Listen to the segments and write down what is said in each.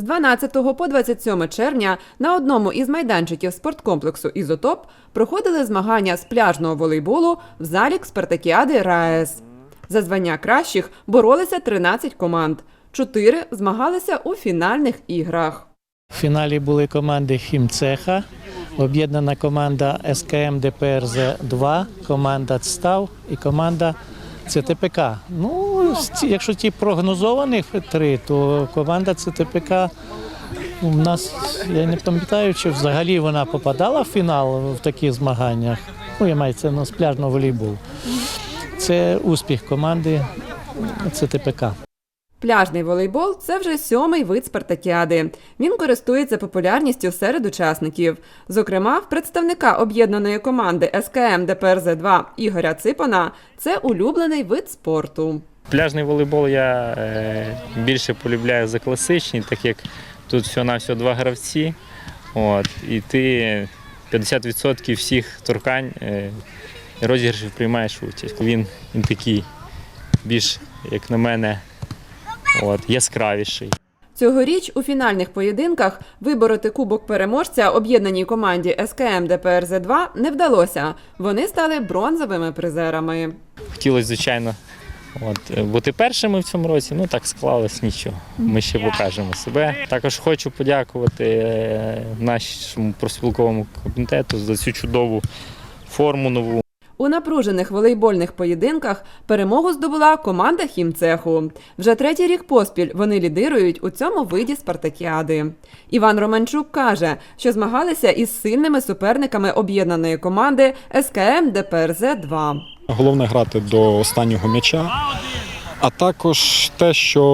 З 12 по 27 червня на одному із майданчиків спорткомплексу Ізотоп проходили змагання з пляжного волейболу в залі Спартакіади РаЕС. За звання кращих боролися 13 команд. Чотири змагалися у фінальних іграх. В фіналі були команди Хімцеха, об'єднана команда СКМ ДПРЗ 2, команда ЦСТАВ і команда ЦТПК. Ну, якщо ті прогнозованих три, то команда ЦТПК у нас, я не пам'ятаю, чи взагалі вона попадала в фінал в таких змаганнях. Ну, я маю це з пляжного волейболу. Це успіх команди ЦТПК. Пляжний волейбол це вже сьомий вид спартакіади. Він користується популярністю серед учасників. Зокрема, в представника об'єднаної команди СКМ ДПРЗ 2 Ігоря Ципана це улюблений вид спорту. Пляжний волейбол я е, більше полюбляю за класичний, так як тут всього-навсього два гравці. От, і ти 50% всіх торкань е, розіграшів приймаєш участь. Він, він такий більш, як на мене, от, яскравіший. Цьогоріч у фінальних поєдинках вибороти кубок переможця об'єднаній команді СКМ ДПРЗ 2 не вдалося. Вони стали бронзовими призерами. Хотілося, звичайно, от, е, бути першими в цьому році, ну так склалось нічого. Ми ще покажемо себе. Також хочу подякувати е, нашому профспілковому комітету за цю чудову форму нову. У напружених волейбольних поєдинках перемогу здобула команда хімцеху. Вже третій рік поспіль вони лідирують у цьому виді спартакіади. Іван Романчук каже, що змагалися із сильними суперниками об'єднаної команди СКМ ДПРЗ 2 Головне грати до останнього м'яча. А також те, що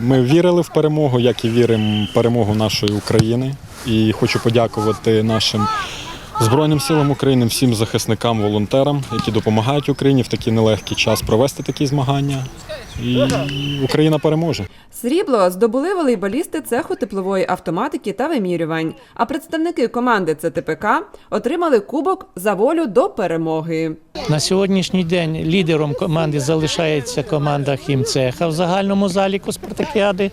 ми вірили в перемогу, як і віримо в перемогу нашої України. І хочу подякувати нашим Збройним силам України, всім захисникам, волонтерам, які допомагають Україні в такий нелегкий час провести такі змагання. І Україна переможе. Срібло здобули волейболісти цеху теплової автоматики та вимірювань. А представники команди ЦТПК отримали кубок за волю до перемоги. На сьогоднішній день лідером команди залишається команда Хімцеха в загальному заліку спартакіади.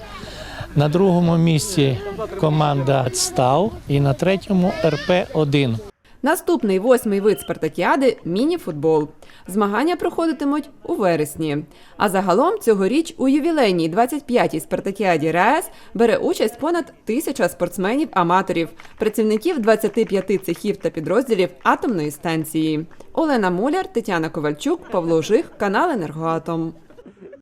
На другому місці команда ЦТАВ і на третьому РП-1. Наступний восьмий вид спартакіади міні-футбол. Змагання проходитимуть у вересні. А загалом цьогоріч у ювілейній 25-й спартакіаді РаЕС бере участь понад тисяча спортсменів-аматорів, працівників 25 цехів та підрозділів атомної станції. Олена Муляр, Тетяна Ковальчук, Павло Жих, канал Енергоатом.